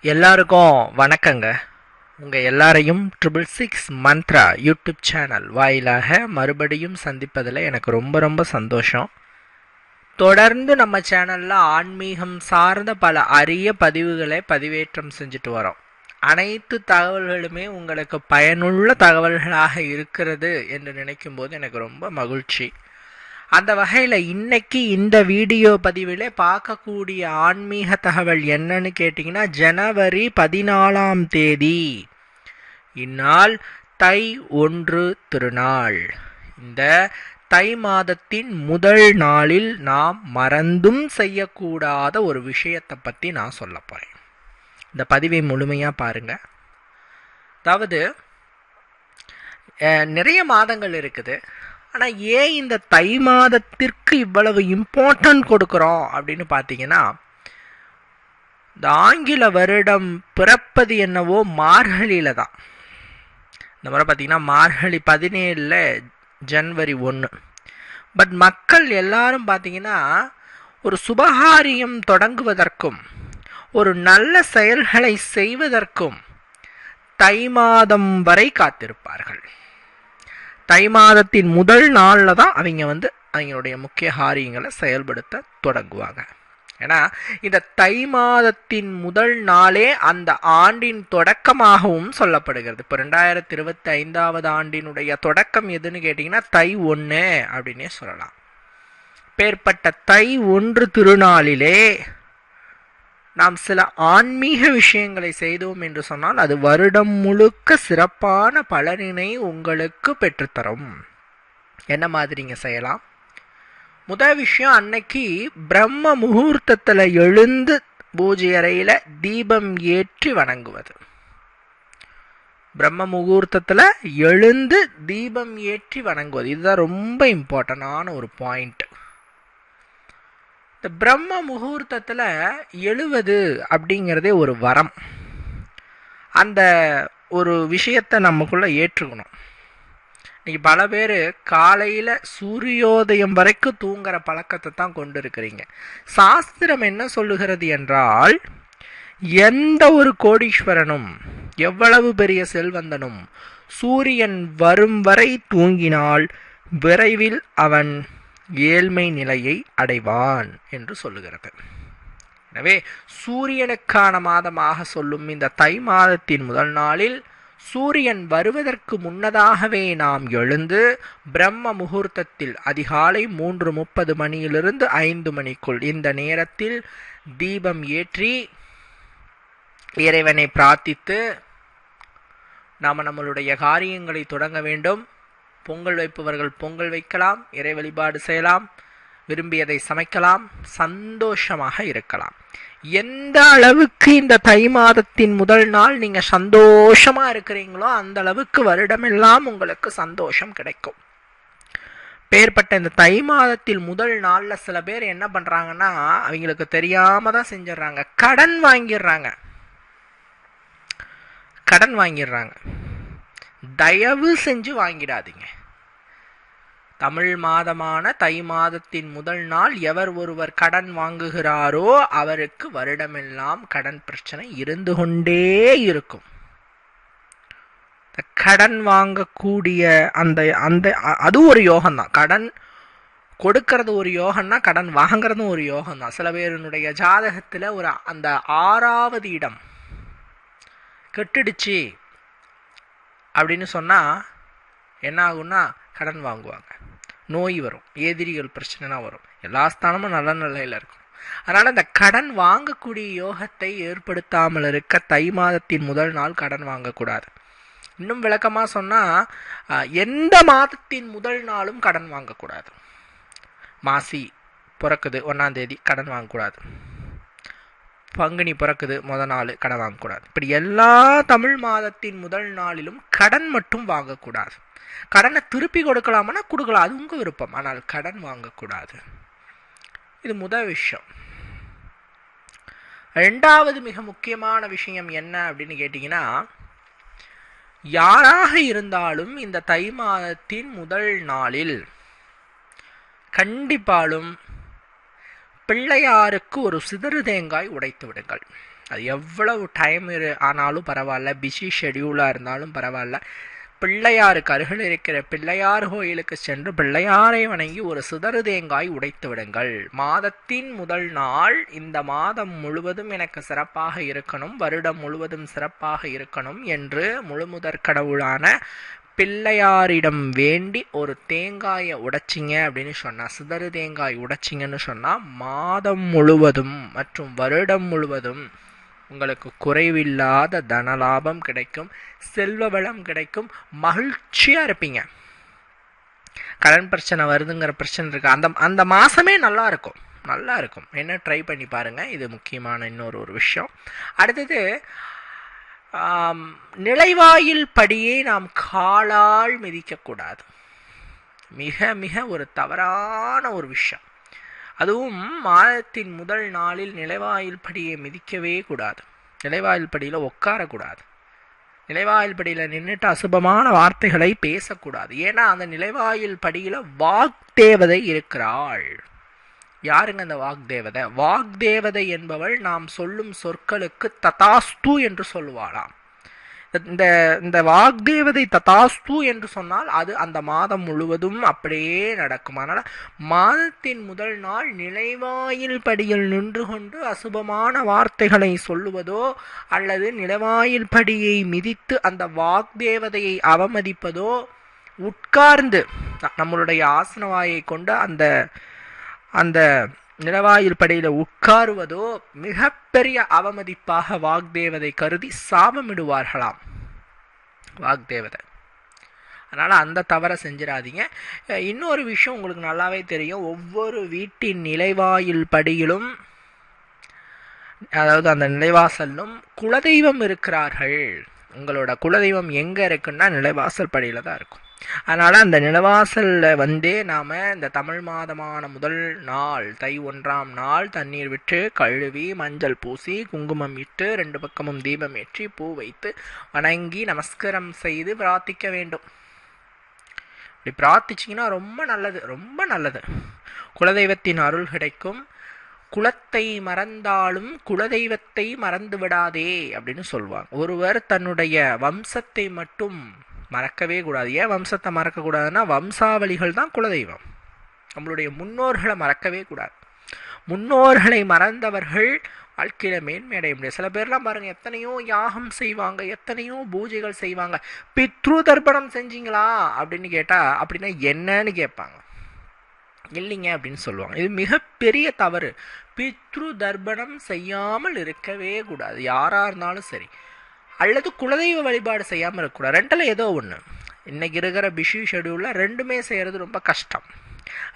எல்லாருக்கும் வணக்கங்க. உங்கள் எல்லாரையும் triple six Mantra YouTube channel வாயிலாக மறுபடியும் சந்திப்பதில் எனக்கு ரொம்ப ரொம்ப சந்தோஷம். தொடர்ந்து நம்ம சேனலில் ஆன்மீகம் சார்ந்த பல அரிய பதிவுகளை பதிவேற்றம் செஞ்சுட்டு வரோம். அனைத்து தகவல்களுமே உங்களுக்கு பயனுள்ள தகவல்களாக இருக்கிறது என்று நினைக்கும் போது எனக்கு ரொம்ப மகிழ்ச்சி. அந்த வகையில் இன்னைக்கு இந்த வீடியோ பதிவில் பார்க்கக்கூடிய ஆன்மீக தகவல் என்னன்னு கேட்டிங்கன்னா ஜனவரி பதினாலாம் தேதி. இந்நாள் தை ஒன்று திருநாள். இந்த தை மாதத்தின் முதல் நாளில் நாம் மறந்தும் செய்யக்கூடாத ஒரு விஷயத்தை பற்றி நான் சொல்ல போகிறேன் இந்த பதிவை முழுமையாக பாருங்கள் அதாவது நிறைய மாதங்கள் இருக்குது. ஆனால் ஏன் இந்த தை மாதத்திற்கு இவ்வளவு இம்பார்ட்டன்ட் கொடுக்குறோம் அப்படின்னு பார்த்தீங்கன்னா இந்த ஆங்கில வருடம் பிறப்பது என்னவோ மார்கழியில தான். இந்த முறை பார்த்தீங்கன்னா மார்கழி பதினேழில் ஜனவரி ஒன்று பட் மக்கள் எல்லாரும் பார்த்தீங்கன்னா ஒரு சுபகாரியம் தொடங்குவதற்கும் ஒரு நல்ல செயல்களை செய்வதற்கும் தை மாதம் வரை காத்திருப்பார்கள். தை மாதத்தின் முதல் நாளில் தான் அவங்க வந்து அவங்களுடைய முக்கிய காரியங்களை செயல்படுத்த தொடங்குவாங்க. ஏன்னா இந்த தை மாதத்தின் முதல் நாளே அந்த ஆண்டின் தொடக்கமாகவும் சொல்லப்படுகிறது. இப்போ ரெண்டாயிரத்தி இருபத்தி ஐந்தாவது ஆண்டினுடைய தொடக்கம் எதுன்னு கேட்டிங்கன்னா தை ஒன்று அப்படின்னே சொல்லலாம். பேர்பட்ட தை ஒன்று திருநாளிலே நாம் சில ஆன்மீக விஷயங்களை செய்தோம் என்று சொன்னால் அது வருடம் முழுக்க சிறப்பான பலனினை உங்களுக்கு பெற்றுத்தரும். என்ன மாதிரிங்க செய்யலாம்? முதல் விஷயம் அன்னைக்கு பிரம்ம முகூர்த்தத்தில் எழுந்து பூஜை அறையில் தீபம் ஏற்றி வணங்குவது. பிரம்ம முகூர்த்தத்தில் எழுந்து தீபம் ஏற்றி வணங்குவது. இதுதான் ரொம்ப இம்பார்ட்டண்டான ஒரு பாயிண்ட் இந்த பிரம்ம முகூர்த்தத்தில் எழுவது அப்படிங்கிறதே ஒரு வரம். அந்த ஒரு விஷயத்தை நமக்குள்ளே ஏற்றுக்கணும். இன்னைக்கு பல பேர் காலையில் சூரியோதயம் வரைக்கும் தூங்குற பழக்கத்தை தான் கொண்டு இருக்கிறீங்க சாஸ்திரம் என்ன சொல்லுகிறது என்றால் எந்த ஒரு கோடீஸ்வரனும் எவ்வளவு பெரிய செல்வந்தனும் சூரியன் வரும் வரை தூங்கினால் விரைவில் அவன் ஏழ்மை நிலையை அடைவான் என்று சொல்லுகிறது. எனவே சூரியனுக்கான மாதமாக சொல்லும் இந்த தை மாதத்தின் முதல் நாளில் சூரியன் வருவதற்கு முன்னதாகவே நாம் எழுந்து பிரம்ம முகூர்த்தத்தில் அதிகாலை மூன்று முப்பது மணியிலிருந்து ஐந்து மணிக்குள் இந்த நேரத்தில் தீபம் ஏற்றி இறைவனை பிரார்த்தித்து நாம் நம்மளுடைய காரியங்களை தொடங்க வேண்டும். பொங்கல் வைப்பவர்கள் பொங்கல் வைக்கலாம் இறை வழிபாடு செய்யலாம் விரும்பியதை சமைக்கலாம் சந்தோஷமாக இருக்கலாம். எந்த அளவுக்கு இந்த தை மாதத்தின் முதல் நாள் நீங்க சந்தோஷமா இருக்கிறீங்களோ அந்த அளவுக்கு வருடமெல்லாம் உங்களுக்கு சந்தோஷம் கிடைக்கும். பேர்பட்ட இந்த தை மாதத்தில் முதல் நாளில் சில பேர் என்ன பண்ணுறாங்கன்னா அவங்களுக்கு தெரியாம தான் செஞ்சிடறாங்க. கடன் வாங்கிடுறாங்க. கடன் வாங்கிடுறாங்க. தயவு செஞ்சு வாங்கிடாதீங்க. தமிழ் மாதமான தை மாதத்தின் முதல் நாள் எவர் ஒருவர் கடன் வாங்குகிறாரோ அவருக்கு வருடமெல்லாம் கடன் பிரச்சனை இருந்து கொண்டே இருக்கும். கடன் வாங்கக்கூடிய அந்த அந்த அது ஒரு யோகம்தான். கடன் கொடுக்கறது ஒரு யோகம்னா கடன் வாங்குறதும் ஒரு யோகம்தான். சில பேருனுடைய ஜாதகத்தில் ஒரு அந்த ஆறாவது இடம் கெட்டுடுச்சு அப்படின்னு சொன்னால் என்ன ஆகும்னா கடன் வாங்குவாங்க. நோய் வரும் எதிரிகள் பிரச்சனைலாம் வரும். எல்லா ஸ்தானமும் நல்ல நிலையில் இருக்கும். அதனால் இந்த கடன் வாங்கக்கூடிய யோகத்தை ஏற்படுத்தாமல் இருக்க தை மாதத்தின் முதல் நாள் கடன் வாங்கக்கூடாது. இன்னும் விளக்கமாக சொன்னால் எந்த மாதத்தின் முதல் நாளும் கடன் வாங்கக்கூடாது. மாசி பிறக்குது ஒன்றாந்தேதி கடன் வாங்கக்கூடாது. பங்குனி பிறக்குது முத நாள் கடன் வாங்கக்கூடாது இப்படி எல்லா தமிழ் மாதத்தின் முதல் நாளிலும் கடன் மட்டும் வாங்கக்கூடாது. கடனை திருப்பி கொடுக்கலாமனா கொடுக்கலாம். அது உங்கள் விருப்பம். ஆனால் கடன் வாங்கக்கூடாது. இது முதல் விஷயம். ரெண்டாவது மிக முக்கியமான விஷயம் என்ன அப்படின்னு கேட்டிங்கன்னா யாராக இருந்தாலும் இந்த தை மாதத்தின் முதல் நாளில் கண்டிப்பாலும் பிள்ளையாருக்கு ஒரு சிதறு தேங்காய் உடைத்து விடுங்கள். அது எவ்வளவு டைம் இரு ஆனாலும் பரவாயில்ல பிஸி ஷெடியூலாக இருந்தாலும் பரவாயில்ல. பிள்ளையாருக்கு அருகில் இருக்கிற பிள்ளையார் கோயிலுக்கு சென்று பிள்ளையாரை வணங்கி ஒரு சிதறு தேங்காய் உடைத்து விடுங்கள். மாதத்தின் முதல் நாள் இந்த மாதம் முழுவதும் எனக்கு சிறப்பாக இருக்கணும் வருடம் முழுவதும் சிறப்பாக இருக்கணும் என்று முழுமுதற் கடவுளான பிள்ளையாரிடம் வேண்டி ஒரு தேங்காயை உடைச்சிங்க அப்படின்னு சொன்னால் சிதறு தேங்காய் உடைச்சிங்கன்னு சொன்னால் மாதம் முழுவதும் மற்றும் வருடம் முழுவதும் உங்களுக்கு குறைவில்லாத தனலாபம் கிடைக்கும் செல்வ வளம் கிடைக்கும் மகிழ்ச்சியாக இருப்பீங்க. கடன் பிரச்சனை வருதுங்கிற பிரச்சனை இருக்குது அந்த அந்த மாதமே நல்லா இருக்கும். நல்லா இருக்கும். என்ன ட்ரை பண்ணி பாருங்கள் இது முக்கியமான இன்னொரு ஒரு விஷயம். அடுத்தது நிலைவாயில் படியே நாம் காலால் மிதிக்கக்கூடாது. மிக மிக ஒரு தவறான ஒரு விஷயம். அதுவும் மாதத்தின் முதல் நாளில் நிலைவாயில் படியை மிதிக்கவே கூடாது. நிலைவாயில் படியில் உட்காரக்கூடாது நிலைவாயில் படியில் நின்றுட்டு அசுபமான வார்த்தைகளை பேசக்கூடாது. ஏன்னா அந்த நிலைவாயில் படியில் வாக்தேவதை இருக்கிறாள். யாருங்க அந்த வாக்தேவதை? வாக்தேவதை என்பவள் நாம் சொல்லும் சொற்களுக்கு ததாஸ்து என்று சொல்லுவாளாம். இந்த இந்த வாக்தேவதை ததாஸ்து என்று சொன்னால் அது அந்த மாதம் முழுவதும் அப்படியே நடக்கும். அதனால் மாதத்தின் முதல் நாள் நிலைவாயில் படியில் நின்று கொண்டு அசுபமான வார்த்தைகளை சொல்லுவதோ அல்லது நிலைவாயில் படியை மிதித்து அந்த வாக்தேவதையை அவமதிப்பதோ உட்கார்ந்து நம்மளுடைய ஆசனவாயை கொண்டு அந்த அந்த நிலவாயில் படையில் உட்காருவதோ மிகப்பெரிய அவமதிப்பாக வாக்தேவதை கருதி சாபமிடுவார்களாம். வாக்தேவதை. அதனால் அந்த தவறை செஞ்சிடாதீங்க. இன்னொரு விஷயம் உங்களுக்கு நல்லாவே தெரியும். ஒவ்வொரு வீட்டின் நிலைவாயில் படியிலும் அதாவது அந்த நிலைவாசலும் குலதெய்வம் இருக்கிறார்கள். உங்களோட குலதெய்வம் எங்கே இருக்குன்னா நிலைவாசல் படியில் தான் இருக்கும். அதனால் அந்த நிலவாசலில் வந்தே நாம் இந்த தமிழ் மாதமான முதல் நாள் தை ஒன்றாம் நாள் தண்ணீர் விட்டு கழுவி மஞ்சள் பூசி குங்குமம் இட்டு ரெண்டு பக்கமும் தீபம் ஏற்றி பூ வைத்து வணங்கி நமஸ்காரம் செய்து பிரார்த்திக்க வேண்டும். இப்படி பிரார்த்திச்சிங்கன்னா ரொம்ப நல்லது ரொம்ப நல்லது. குலதெய்வத்தின் அருள் கிடைக்கும். குலத்தை மறந்தாலும் குலதெய்வத்தை மறந்து விடாதே அப்படின்னு சொல்லுவாங்க ஒருவர் தன்னுடைய வம்சத்தை மட்டும் மறக்கவே கூடாது. ஏன் வம்சத்தை மறக்கக்கூடாதுன்னா வம்சாவளிகள் தான் குலதெய்வம். நம்மளுடைய முன்னோர்களை மறக்கவே கூடாது. முன்னோர்களை மறந்தவர்கள் வாழ்க்கையில் மேன்மை அடைய முடியாது சில பேர்லாம் பாருங்கள் எத்தனையோ யாகம் செய்வாங்க எத்தனையோ பூஜைகள் செய்வாங்க. பித்ரு தர்ப்பணம் செஞ்சீங்களா அப்படின்னு கேட்டால் அப்படின்னா என்னன்னு கேட்பாங்க. இல்லைங்க அப்படின்னு சொல்லுவாங்க. இது மிகப்பெரிய தவறு. பித்ரு தர்ப்பணம் செய்யாமல் இருக்கவே கூடாது. யாராக இருந்தாலும் சரி. அல்லது குலதெய்வ வழிபாடு செய்யாமல் இருக்கக்கூடாது. ரெண்டில் ஏதோ ஒன்று இன்றைக்கி இருக்கிற பிஷு ஷெடியூலில் ரெண்டுமே செய்கிறது ரொம்ப கஷ்டம்.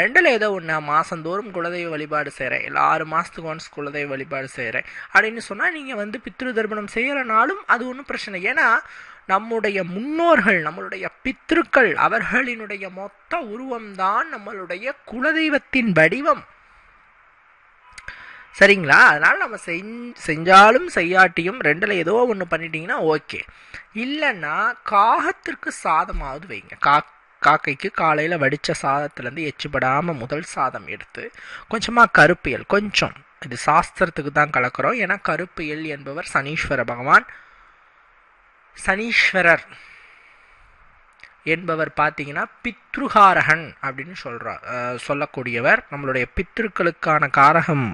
ரெண்டில் ஏதோ ஒன்று மாதந்தோறும் குலதெய்வ வழிபாடு செய்கிறேன் இல்லை ஆறு மாதத்துக்கு ஒன்ஸ் குலதெய்வ வழிபாடு செய்கிறேன் அப்படின்னு சொன்னால் நீங்கள் வந்து பித்ரு தர்ப்பணம் செய்கிறனாலும் அது ஒன்றும் பிரச்சனை. ஏன்னா நம்முடைய முன்னோர்கள் நம்மளுடைய பித்ருக்கள் அவர்களினுடைய மொத்த உருவம்தான் நம்மளுடைய குலதெய்வத்தின் வடிவம். சரிங்களா? அதனால் நம்ம செஞ்சாலும் செய்யாட்டியும் ரெண்டில் ஏதோ ஒன்று பண்ணிட்டீங்கன்னா ஓகே. இல்லைன்னா காகத்திற்கு சாதமாவது வைங்க. கா காக்கைக்கு காலையில் வடித்த சாதத்துலேருந்து எச்சுப்படாமல் முதல் சாதம் எடுத்து கொஞ்சமாக கருப்பியல் கொஞ்சம். இது சாஸ்திரத்துக்கு தான் கலக்கிறோம். ஏன்னா கருப்பியல் என்பவர் சனீஸ்வர பகவான். சனீஸ்வரர் என்பவர் பார்த்தீங்கன்னா பித்ருகாரகன் அப்படின்னு சொல்கிறார் சொல்லக்கூடியவர். நம்மளுடைய பித்ருக்களுக்கான காரகம்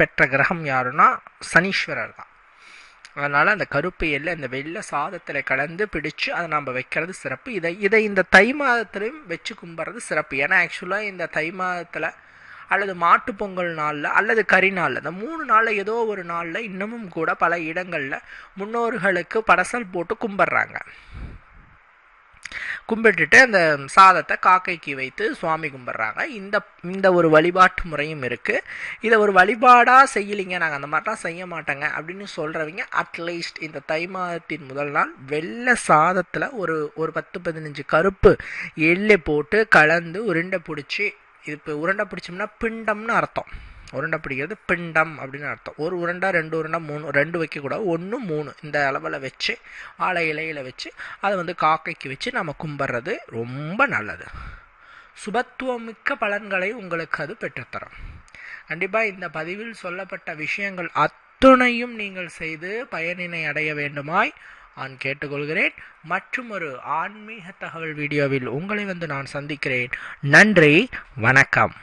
பெற்ற கிரகம் யாருன்னா சனீஸ்வரர் தான். அதனால் அந்த கருப்பு எல்லை அந்த வெள்ளை சாதத்தில் கலந்து பிடிச்சு அதை நம்ம வைக்கிறது சிறப்பு. இதை இதை இந்த தை மாதத்துலையும் வச்சு கும்பிட்றது சிறப்பு. ஏன்னா ஆக்சுவலாக இந்த தை மாதத்தில் அல்லது மாட்டு பொங்கல் நாளில் அல்லது கறி நாளில் இந்த மூணு நாளில் ஏதோ ஒரு நாளில் இன்னமும் கூட பல இடங்களில் முன்னோர்களுக்கு படசல் போட்டு கும்பிட்றாங்க. கும்பிட்டுட்டு அந்த சாதத்தை காக்கைக்கு வைத்து சுவாமி கும்பிட்றாங்க. இந்த இந்த ஒரு வழிபாட்டு முறையும் இருக்குது இதை ஒரு வழிபாடாக செய்யலிங்க நாங்கள் அந்த மாதிரிலாம் செய்ய மாட்டோங்க அப்படின்னு சொல்கிறவங்க அட்லீஸ்ட் இந்த தை மாதத்தின் முதல் நாள் வெள்ளை சாதத்தில் ஒரு ஒரு பத்து பதினஞ்சு கருப்பு எள்ளை போட்டு கலந்து உருண்டை பிடிச்சி இது இப்போ உருண்டை பிடிச்சோம்னா பிண்டம்னு அர்த்தம். உருண்டை பிடிக்கிறது பிண்டம் அப்படின்னு அர்த்தம். ஒரு உருண்டை ரெண்டு உருண்டை மூணு ரெண்டு வைக்கக்கூடாது. ஒன்று மூணு. இந்த அளவில் வச்சு ஆலை இலையில் வச்சு அதை வந்து காக்கைக்கு வச்சு நம்ம கும்பிட்றது ரொம்ப நல்லது. சுபத்துவமிக்க பலன்களை உங்களுக்கு அது பெற்றுத்தரும். கண்டிப்பாக இந்த பதிவில் சொல்லப்பட்ட விஷயங்கள் அத்துணையும் நீங்கள் செய்து பயனினை அடைய வேண்டுமாய் நான் கேட்டுக்கொள்கிறேன். மற்றும் ஒரு ஆன்மீக தகவல் வீடியோவில் உங்களை வந்து நான் சந்திக்கிறேன். நன்றி வணக்கம்.